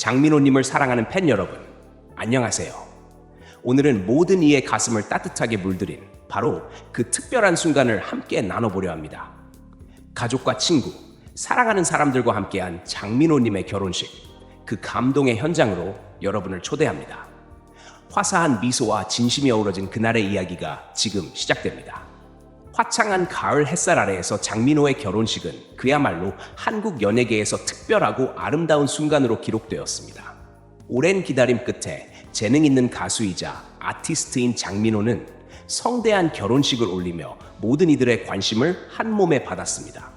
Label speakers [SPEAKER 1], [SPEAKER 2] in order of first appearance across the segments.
[SPEAKER 1] 장민호님을 사랑하는 팬 여러분, 안녕하세요. 오늘은 모든 이의 가슴을 따뜻하게 물들인 바로 그 특별한 순간을 함께 나눠보려 합니다. 가족과 친구, 사랑하는 사람들과 함께한 장민호님의 결혼식, 그 감동의 현장으로 여러분을 초대합니다. 화사한 미소와 진심이 어우러진 그날의 이야기가 지금 시작됩니다. 화창한 가을 햇살 아래에서 장민호의 결혼식은 그야말로 한국 연예계에서 특별하고 아름다운 순간으로 기록되었습니다. 오랜 기다림 끝에 재능 있는 가수이자 아티스트인 장민호는 성대한 결혼식을 올리며 모든 이들의 관심을 한 몸에 받았습니다.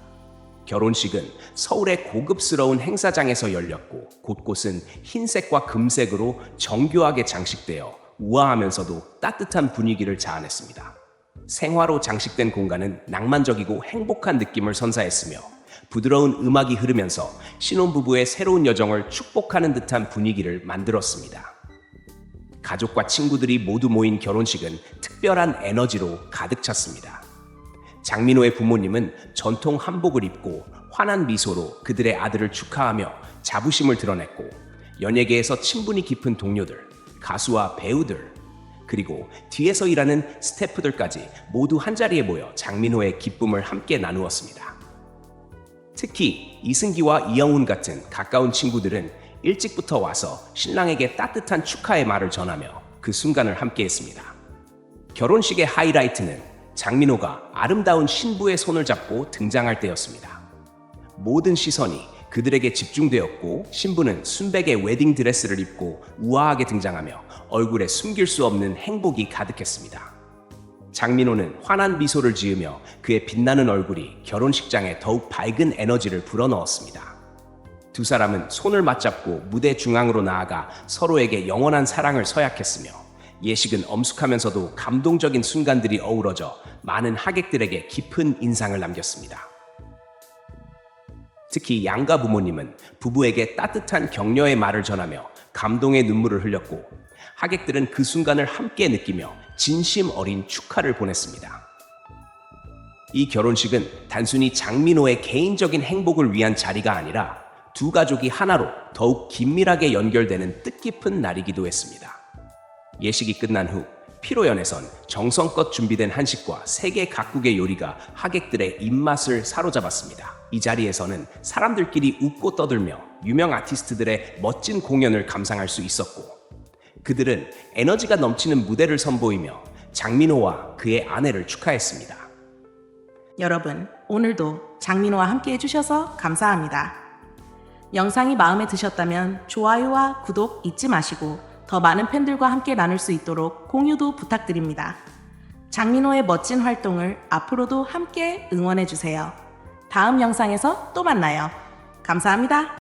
[SPEAKER 1] 결혼식은 서울의 고급스러운 행사장에서 열렸고 곳곳은 흰색과 금색으로 정교하게 장식되어 우아하면서도 따뜻한 분위기를 자아냈습니다. 생화로 장식된 공간은 낭만적이고 행복한 느낌을 선사했으며 부드러운 음악이 흐르면서 신혼부부의 새로운 여정을 축복하는 듯한 분위기를 만들었습니다. 가족과 친구들이 모두 모인 결혼식은 특별한 에너지로 가득 찼습니다. 장민호의 부모님은 전통 한복을 입고 환한 미소로 그들의 아들을 축하하며 자부심을 드러냈고 연예계에서 친분이 깊은 동료들, 가수와 배우들, 그리고 뒤에서 일하는 스태프들까지 모두 한자리에 모여 장민호의 기쁨을 함께 나누었습니다. 특히 이승기와 이영훈 같은 가까운 친구들은 일찍부터 와서 신랑에게 따뜻한 축하의 말을 전하며 그 순간을 함께 했습니다. 결혼식의 하이라이트는 장민호가 아름다운 신부의 손을 잡고 등장할 때였습니다. 모든 시선이 그들에게 집중되었고 신부는 순백의 웨딩 드레스를 입고 우아하게 등장하며 얼굴에 숨길 수 없는 행복이 가득했습니다. 장민호는 환한 미소를 지으며 그의 빛나는 얼굴이 결혼식장에 더욱 밝은 에너지를 불어넣었습니다. 두 사람은 손을 맞잡고 무대 중앙으로 나아가 서로에게 영원한 사랑을 서약했으며 예식은 엄숙하면서도 감동적인 순간들이 어우러져 많은 하객들에게 깊은 인상을 남겼습니다. 특히 양가 부모님은 부부에게 따뜻한 격려의 말을 전하며 감동의 눈물을 흘렸고 하객들은 그 순간을 함께 느끼며 진심 어린 축하를 보냈습니다. 이 결혼식은 단순히 장민호의 개인적인 행복을 위한 자리가 아니라 두 가족이 하나로 더욱 긴밀하게 연결되는 뜻깊은 날이기도 했습니다. 예식이 끝난 후 피로연에선 정성껏 준비된 한식과 세계 각국의 요리가 하객들의 입맛을 사로잡았습니다. 이 자리에서는 사람들끼리 웃고 떠들며 유명 아티스트들의 멋진 공연을 감상할 수 있었고 그들은 에너지가 넘치는 무대를 선보이며 장민호와 그의 아내를 축하했습니다.
[SPEAKER 2] 여러분, 오늘도 장민호와 함께 해주셔서 감사합니다. 영상이 마음에 드셨다면 좋아요와 구독 잊지 마시고 더 많은 팬들과 함께 나눌 수 있도록 공유도 부탁드립니다. 장민호의 멋진 활동을 앞으로도 함께 응원해주세요. 다음 영상에서 또 만나요. 감사합니다.